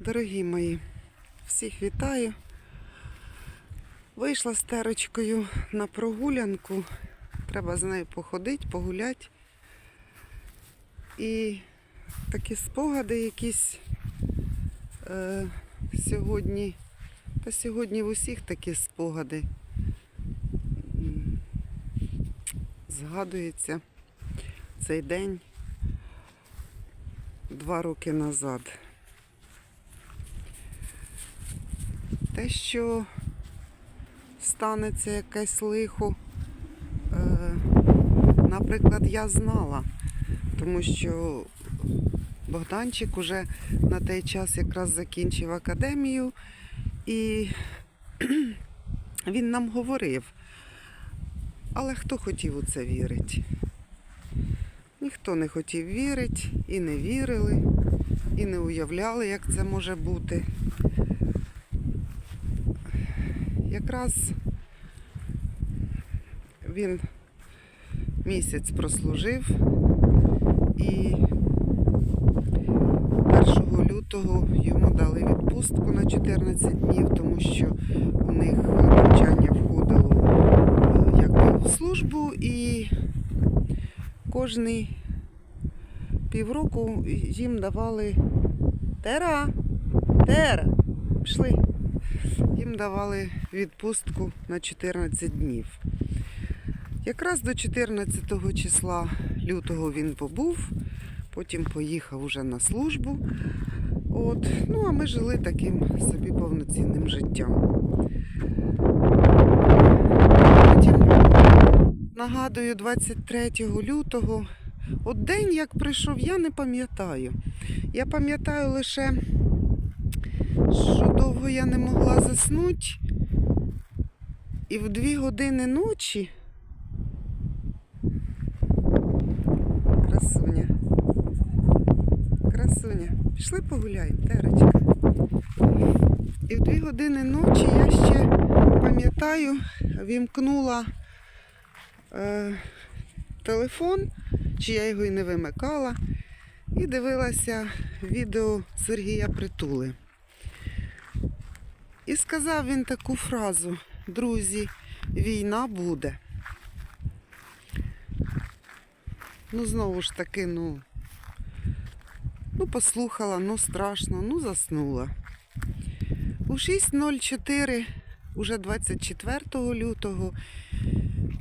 Дорогі мої, всіх вітаю. Вийшла з терочкою на прогулянку. Треба з нею походити, погуляти. І такі спогади якісь е, сьогодні. Та сьогодні в усіх такі спогади. Згадується цей день два роки назад. Те, що станеться якесь лихо, е, наприклад, я знала, тому що Богданчик уже на той час якраз закінчив академію, і він нам говорив. Але хто хотів у це вірити? Ніхто не хотів вірити і не вірили, і не уявляли, як це може бути. Якраз він місяць прослужив і 1 лютого йому дали відпустку на 14 днів, тому що у них навчання входило е, якби в службу і кожний півроку їм давали Тера, Тера, пішли. Їм давали відпустку на 14 днів. Якраз до 14 числа лютого він побув, потім поїхав уже на службу. От. Ну, а ми жили таким собі повноцінним життям. Потім, нагадую, 23 лютого, от день як прийшов, я не пам'ятаю. Я пам'ятаю лише, що довго я не могла заснути. І в дві години ночі. Красуня. Красуня. Пішли погуляємо, терочка. І в дві години ночі я ще пам'ятаю, вімкнула е, телефон, чи я його і не вимикала, і дивилася відео Сергія Притули. І сказав він таку фразу: друзі, війна буде. Ну, знову ж таки, ну, ну послухала, ну страшно, ну заснула. У 6.04, уже 24 лютого,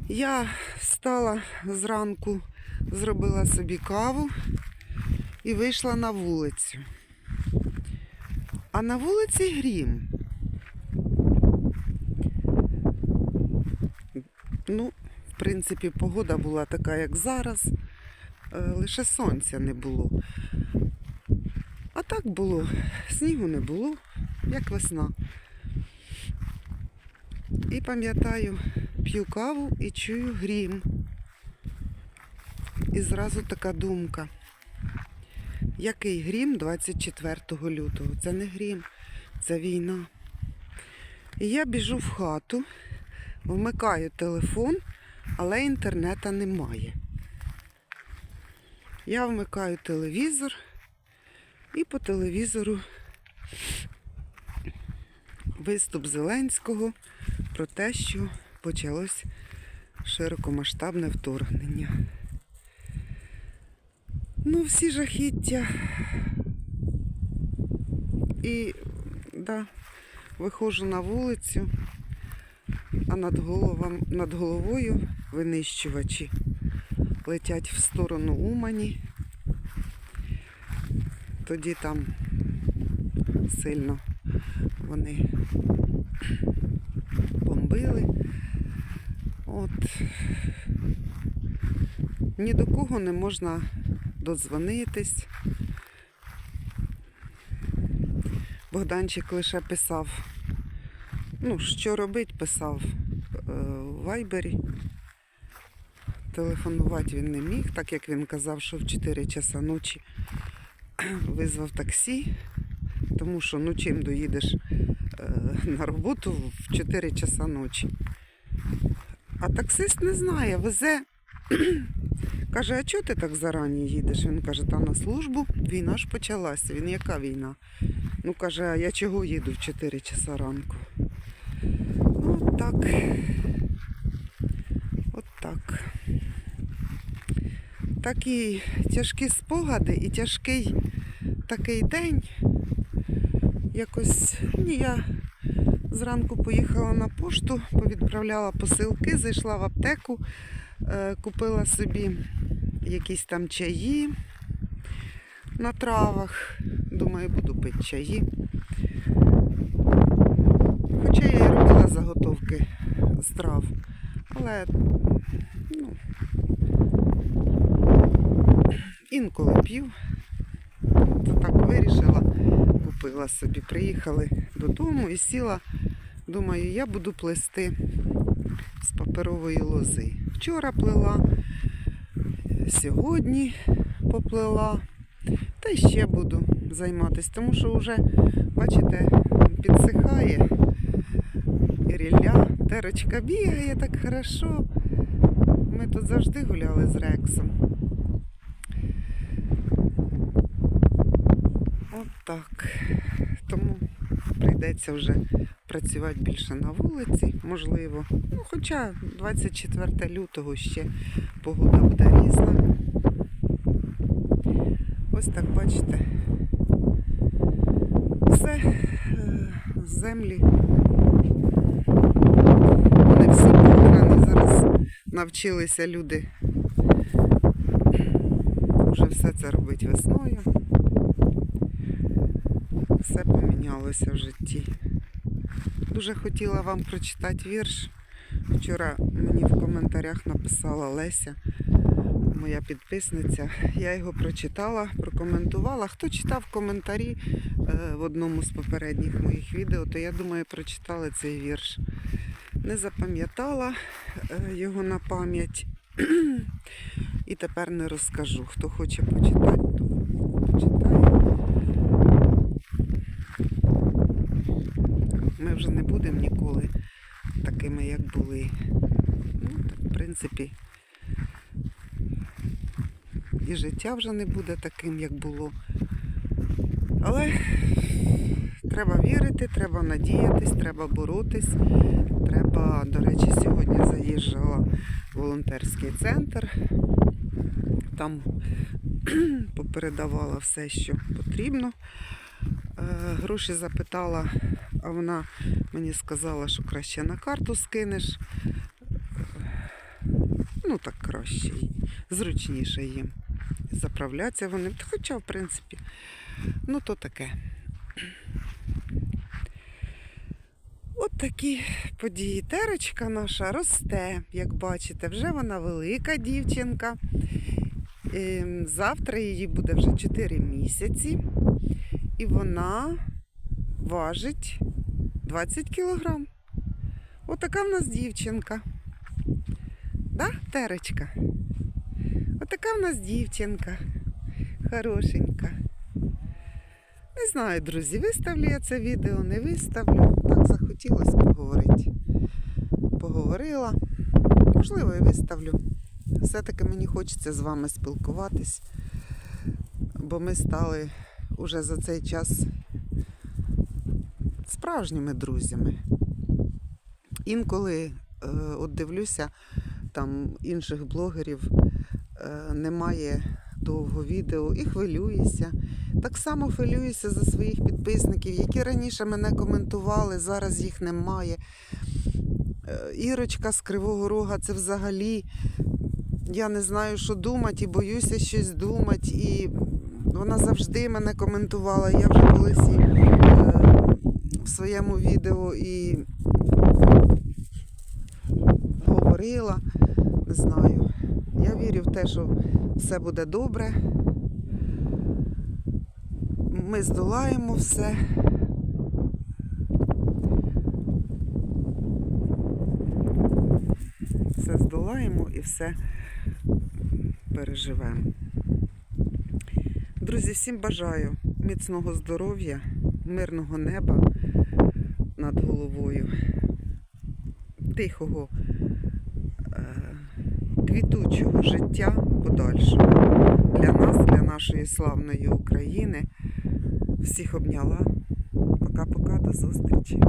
я встала зранку, зробила собі каву і вийшла на вулицю. А на вулиці грім. Ну, в принципі, погода була така, як зараз, е, лише сонця не було. А так було, снігу не було, як весна. І пам'ятаю, п'ю каву і чую грім. І зразу така думка. Який грім 24 лютого? Це не грім, це війна. І я біжу в хату, вмикаю телефон, але інтернета немає. Я вмикаю телевізор і по телевізору виступ Зеленського про те, що почалось широкомасштабне вторгнення. Ну, всі жахіття. І да, виходжу на вулицю, над, головом, над головою винищувачі летять в сторону Умані. Тоді там сильно вони бомбили. От ні до кого не можна додзвонитись. Богданчик лише писав, ну, що робить, писав вайбері. Телефонувати він не міг, так як він казав, що в 4 часа ночі визвав таксі, тому що ну чим доїдеш е, на роботу в 4 часа ночі. А таксист не знає, везе. Каже, а чого ти так зарані їдеш? Він каже, та на службу війна ж почалася. Він яка війна? Ну, каже, а я чого їду в 4 часа ранку? Ну, так. От так. Такі тяжкі спогади і тяжкий такий день. Якось ні, я зранку поїхала на пошту, повідправляла посилки, зайшла в аптеку, е, купила собі якісь там чаї на травах. Думаю, буду пити чаї. Хоча я і робила заготовки з трав, але ну, інколи п'ю. Так вирішила, купила собі, приїхали додому і сіла. Думаю, я буду плести з паперової лози. Вчора плела, сьогодні поплела, та ще буду займатися, тому що вже, бачите, підсихає рілля, терочка бігає так хорошо. Ми тут завжди гуляли з Рексом. От так. Тому прийдеться вже працювати більше на вулиці, можливо. Ну, хоча 24 лютого ще погода буде різна. Ось так бачите. Все е, землі. Не всі програні зараз навчилися люди. Вже все це робить весною. Все помінялося в житті. Дуже хотіла вам прочитати вірш. Вчора мені в коментарях написала Леся, моя підписниця. Я його прочитала, прокоментувала. Хто читав коментарі е, в одному з попередніх моїх відео, то я думаю, прочитали цей вірш. Не запам'ятала е, його на пам'ять. І тепер не розкажу. Хто хоче почитати, то почитає. Ми вже не будемо ніколи такими, як були. Ну, в принципі, і життя вже не буде таким, як було. Але треба вірити, треба надіятись, треба боротись. Треба, до речі, сьогодні заїжджала в волонтерський центр. Там попередавала все, що потрібно. Е, Гроші запитала, а вона мені сказала, що краще на карту скинеш. Ну так краще, зручніше їм. Заправляться вони. Хоча, в принципі, ну то таке. От такі події. Терочка наша росте, як бачите, вже вона велика дівчинка. Ем, Завтра їй буде вже 4 місяці. І вона важить 20 кілограм. Отака в нас дівчинка. Да, Теречка? Отака в нас дівчинка. Хорошенька. Не знаю, друзі, виставлю я це відео, не виставлю. Так захотілося поговорити. Поговорила. Можливо, і виставлю. Все-таки мені хочеться з вами спілкуватись, бо ми стали уже за цей час справжніми друзями. Інколи, е, от дивлюся, там інших блогерів е, немає довго відео і хвилююся. Так само хвилююся за своїх підписників, які раніше мене коментували, зараз їх немає. Е, Ірочка з Кривого Рога це взагалі. Я не знаю, що думати, і боюся щось думати. І вона завжди мене коментувала. Я вже колись своєму відео і говорила. Не знаю. Я вірю в те, що все буде добре. Ми здолаємо все. Все здолаємо і все переживемо. Друзі, всім бажаю міцного здоров'я, мирного неба над головою, тихого, е, квітучого життя подальшого для нас, для нашої славної України. Всіх обняла, Пока-пока, До зустрічі!